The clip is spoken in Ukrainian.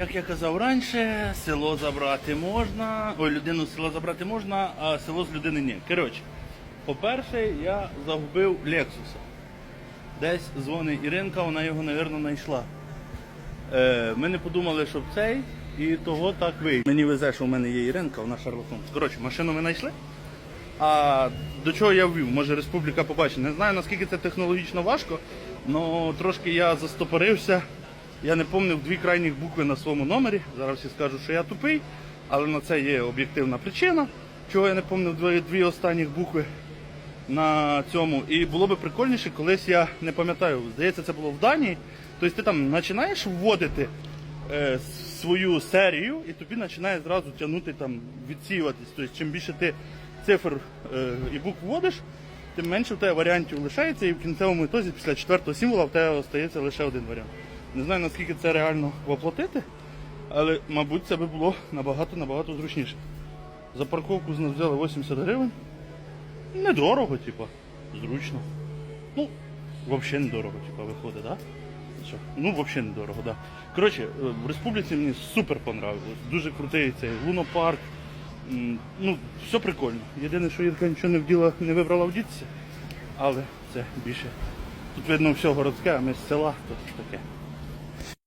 Як я казав раніше, село забрати можна, ой, людину з села забрати можна, а село з людини ні. Коротше, по-перше, я загубив Лексуса. Десь дзвонить Іринка, вона його, мабуть, знайшла. Е, ми не подумали, що цей, і того так вийшло. Мені везе, що в мене є Іринка, вона шарлатан. Коротше, машину ми знайшли. А до чого я ввів? Може республіка побачить. Не знаю наскільки це технологічно важко, але трошки я застопорився. Я не пам'ятав дві крайніх букви на своєму номері. Зараз всі скажуть, що я тупий, але на це є об'єктивна причина, чого я не пам'ятав дві, останніх букви на цьому. І було би прикольніше, колись я не пам'ятаю, здається, це було в Данії. Тобто ти там починаєш вводити е, свою серію, і тобі починає зразу тягнути там, відсіюватись. Тобто, чим більше ти цифр е, і букв вводиш, тим менше в тебе варіантів лишається, і в кінцевому ітозі після четвертого символа в тебе остається лише один варіант. Не знаю наскільки це реально воплотити, але мабуть це би було набагато набагато зручніше. За парковку з нас взяли 80 гривень. Недорого, типа, зручно. Ну, взагалі недорого, типа, виходить, так? Да? Ну, взагалі недорого, так. Да. Коротше, е, в республіці мені супер понравилось. Дуже крутий цей лунопарк. Ну, все прикольно. Єдине, що Ірка нічого не вділа, не вибрала вдітися, але це більше. Тут видно все городське, а ми з села, то таке.